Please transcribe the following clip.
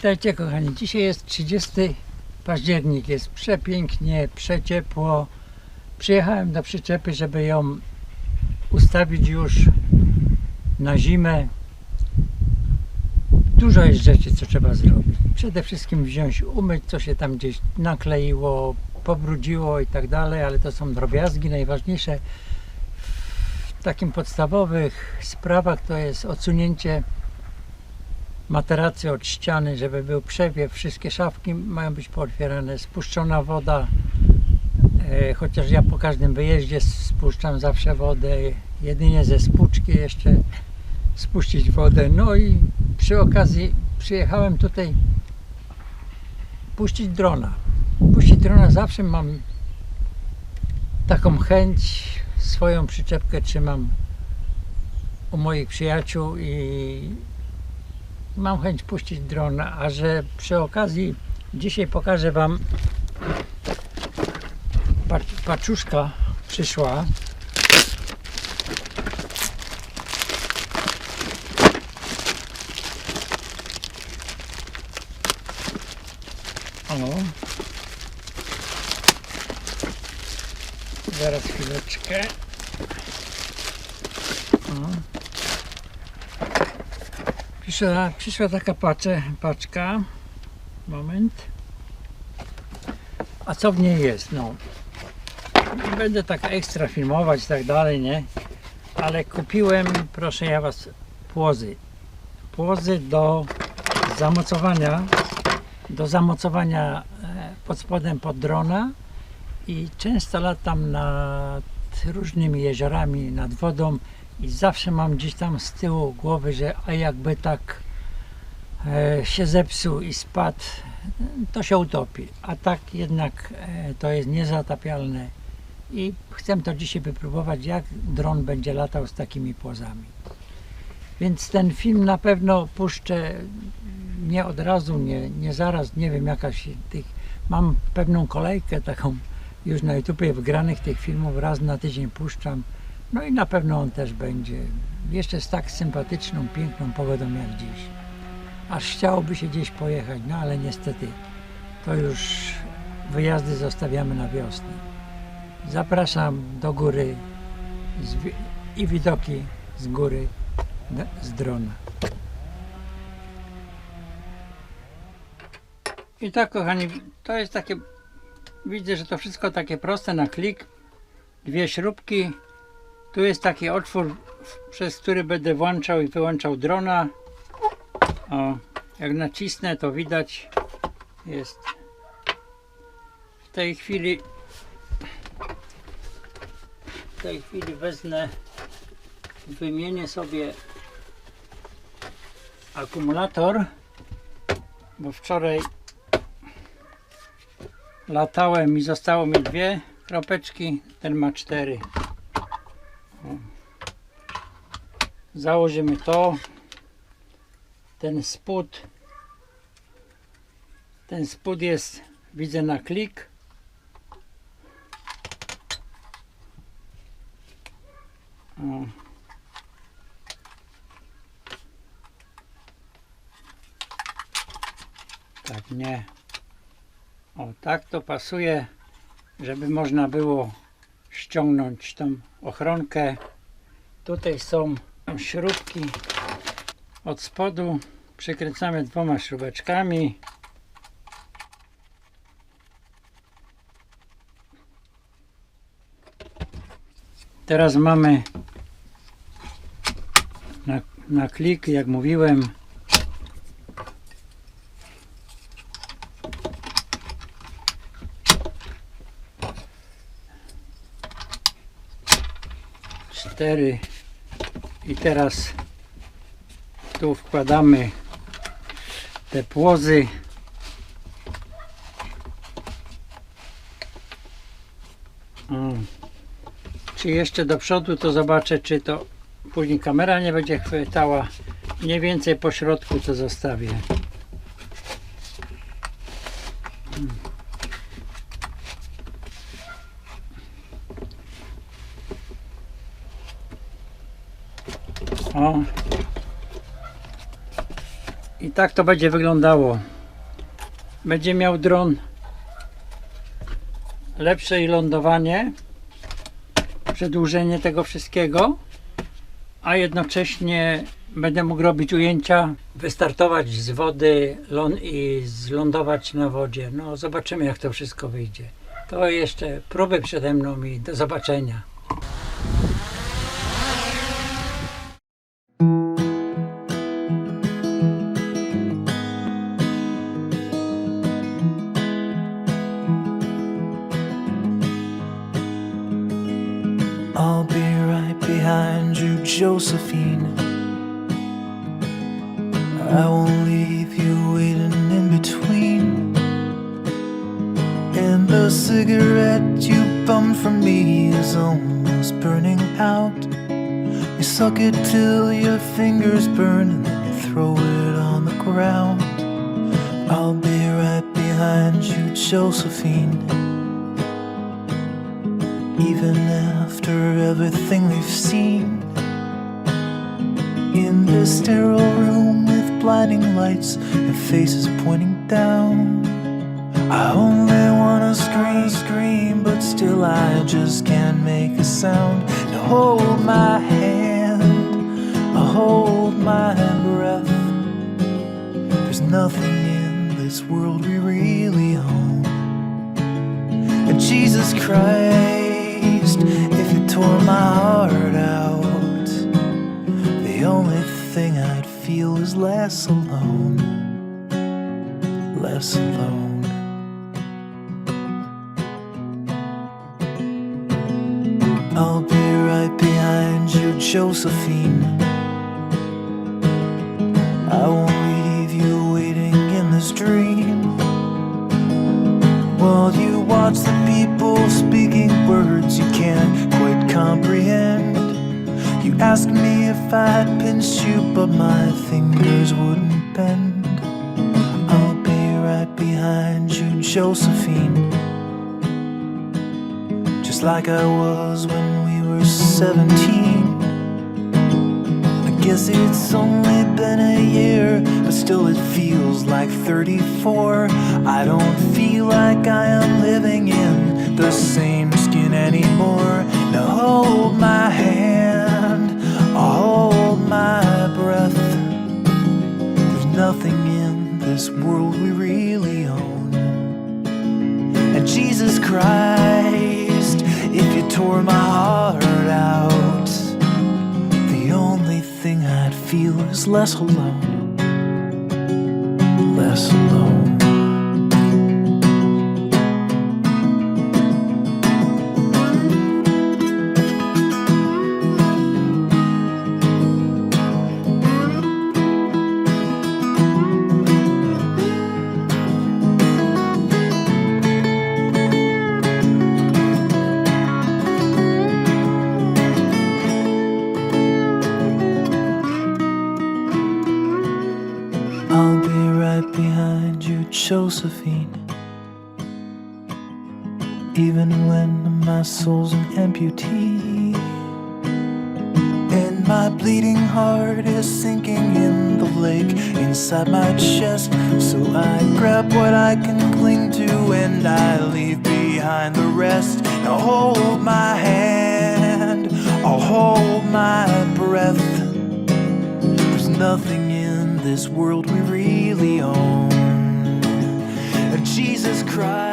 Witajcie kochani, dzisiaj jest 30 październik, jest przepięknie, przeciepło. Przyjechałem do przyczepy, żeby ją ustawić już na zimę. Dużo jest rzeczy, co trzeba zrobić. Przede wszystkim wziąć, umyć, co się tam gdzieś nakleiło, pobrudziło i tak dalej, ale to są drobiazgi. Najważniejsze w takim podstawowych sprawach to jest odsunięcie materacy od ściany, żeby był przewiew. Wszystkie szafki mają być pootwierane, spuszczona woda. E, chociaż ja po każdym wyjeździe spuszczam zawsze wodę, jedynie ze spuczki jeszcze spuścić wodę. No i przy okazji przyjechałem tutaj puścić drona. Puścić drona zawsze mam taką chęć, swoją przyczepkę trzymam u moich przyjaciół i mam chęć puścić drona, a że przy okazji dzisiaj pokażę Wam pac- paczuszka przyszła. O. Zaraz chwileczkę. O. Przyszła, przyszła taka pacze, paczka. Moment. A co w niej jest? No. Nie będę tak ekstra filmować i tak dalej, nie? Ale kupiłem, proszę ja was, płozy. Płozy do zamocowania, do zamocowania e, pod spodem pod drona i często latam nad różnymi jeziorami, nad wodą i zawsze mam gdzieś tam z tyłu głowy, że a jakby tak e, się zepsuł i spadł, to się utopi. A tak jednak e, to jest niezatapialne i chcę to dzisiaj wypróbować, jak dron będzie latał z takimi płozami. Więc ten film na pewno puszczę nie od razu, nie, nie zaraz, nie wiem jakaś tych, mam pewną kolejkę taką już na YouTubie wgranych tych filmów, raz na tydzień puszczam. No i na pewno on też będzie. Jeszcze z tak sympatyczną, piękną pogodą jak dziś. Aż chciałoby się gdzieś pojechać, no ale niestety to już wyjazdy zostawiamy na wiosnę. Zapraszam do góry i widoki z góry z drona. I tak kochani, to jest takie, widzę, że to wszystko takie proste na klik. Dwie śrubki, tu jest taki otwór, przez który będę włączał i wyłączał drona. O, jak nacisnę, to widać jest. W tej chwili w tej chwili wezmę, wymienię sobie akumulator, bo wczoraj latałem i zostało mi dwie kropeczki, ten ma cztery. Założymy to. Ten spód. Ten spód jest widzę na klik. Tak nie. O tak to pasuje żeby można było ściągnąć tą ochronkę Tutaj są śrubki od spodu. Przykręcamy dwoma śrubeczkami. Teraz mamy na, na klik, jak mówiłem, i teraz tu wkładamy te płozy. O. czy jeszcze do przodu to zobaczę czy to później kamera nie będzie chwytała. Mniej więcej po środku to zostawię o I tak to będzie wyglądało. Będzie miał dron lepsze lądowanie, przedłużenie tego wszystkiego, a jednocześnie będę mógł robić ujęcia, wystartować z wody i zlądować na wodzie. No zobaczymy jak to wszystko wyjdzie. To jeszcze próby przede mną i do zobaczenia. I'll be right behind you, Josephine. I won't leave you waiting in between. And the cigarette you bummed from me is almost burning out. You suck it till your fingers burn and then you throw it on the ground. I'll be right behind you, Josephine. Even after everything we've seen. In this sterile room with blinding lights and faces pointing down. I only wanna scream, scream, but still I just can't make a sound. Now hold my hand, I hold my breath. There's nothing in this world we really own. And Jesus Christ, feel is less alone. Less alone. I'll be right behind you, Josephine. I won't leave you waiting in this dream. While you watch the people speaking words you can't quite comprehend. Ask me if I'd pinch you, but my fingers wouldn't bend. I'll be right behind you, Josephine. Just like I was when we were 17. I guess it's only been a year, but still it feels like 34. I don't feel like I am living in the same skin anymore. Now hold thing I'd feel is less alone. Less alone. Behind you, Josephine. Even when my soul's an amputee. And my bleeding heart is sinking in the lake inside my chest. So I grab what I can cling to and I leave behind the rest. Now hold my hand, I'll hold my breath. There's nothing in this world freely own. Jesus Christ.